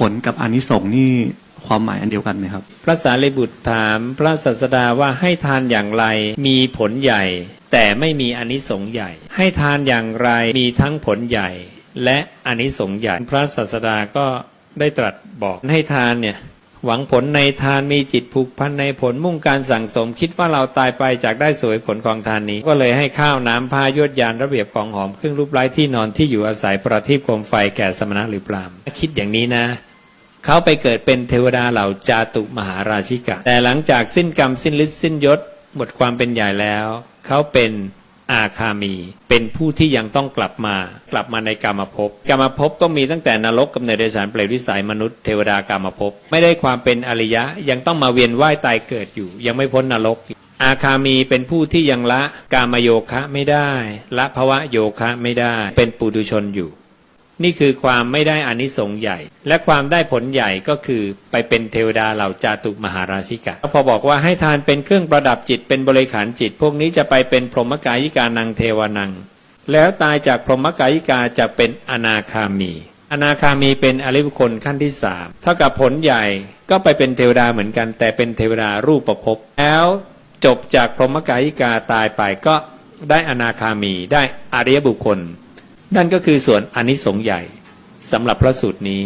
ผลกับอานิสงส์นี่ความหมายอันเดียวกันไหมครับ พระสารีบุตรถามพระศาสดาว่าให้ทานอย่างไรมีผลใหญ่ แต่ไม่มีอนิสงส์ใหญ่ ให้ทานอย่างไรมีทั้งผลใหญ่ และอนิสงส์ใหญ่ พระศาสดาก็ได้ตรัสบอกให้ทานเนี่ยหวังผลในทานมีจิตผูกพันในผลมุ่งการสั่งสม คิดว่าเราตายไปจากได้สวยผลของทานนี้ ก็เลยให้ข้าวน้ำผ้ายวดยานระเบียบของหอมเครื่องรูปไร้ที่นอนที่อยู่อาศัยประทีปโคมไฟแก่สมณะหรือพรามคิดอย่างนี้นะ เขาไปเกิดเป็นเทวดาเหล่าจาตุมหาราชิกะ แต่หลังจากสิ้นกรรมสิ้นฤทธิ์สิ้นยศหมดความเป็นใหญ่แล้ว เขาเป็นอาคามี เป็นผู้ที่ยังต้องกลับมา กลับมาในกรรมภพกรรมภพก็มีตั้งแต่นรกกำเนิดเดชานเปรตวิสัยมนุษย์เทวดากรรมภพไม่ได้ความเป็นอริยะยังต้องมาเวียนว่ายตายเกิดอยู่ ยังไม่พ้นนรก อาคามีเป็นผู้ที่ยังละกามโยคะไม่ได้ ละภวะโยคะไม่ได้ เป็นปุถุชนอยู่ นี่คือความไม่ได้อานิสงส์ใหญ่ และความได้ผลใหญ่ก็คือไปเป็นเทวดาเหล่าจาตุมหาราชิกะพอบอกว่าให้ทานเป็นเครื่องประดับจิตเป็นบริขารจิต พวกนี้จะไปเป็นพรหมกายิกานังเทวานัง แล้วตายจากพรหมกายิกาจะเป็นอนาคามี อนาคามีเป็นอริบุคคลขั้นที่สามเท่ากับผลใหญ่ก็ไปเป็นเทวดาเหมือนกัน แต่เป็นเทวดารูปประพบแล้วจบจากพรหมกายิกาตายไปก็ได้อนาคามีได้อริยบุคคล นั่นก็คือส่วนอนิสงส์ใหญ่สำหรับพระสูตรนี้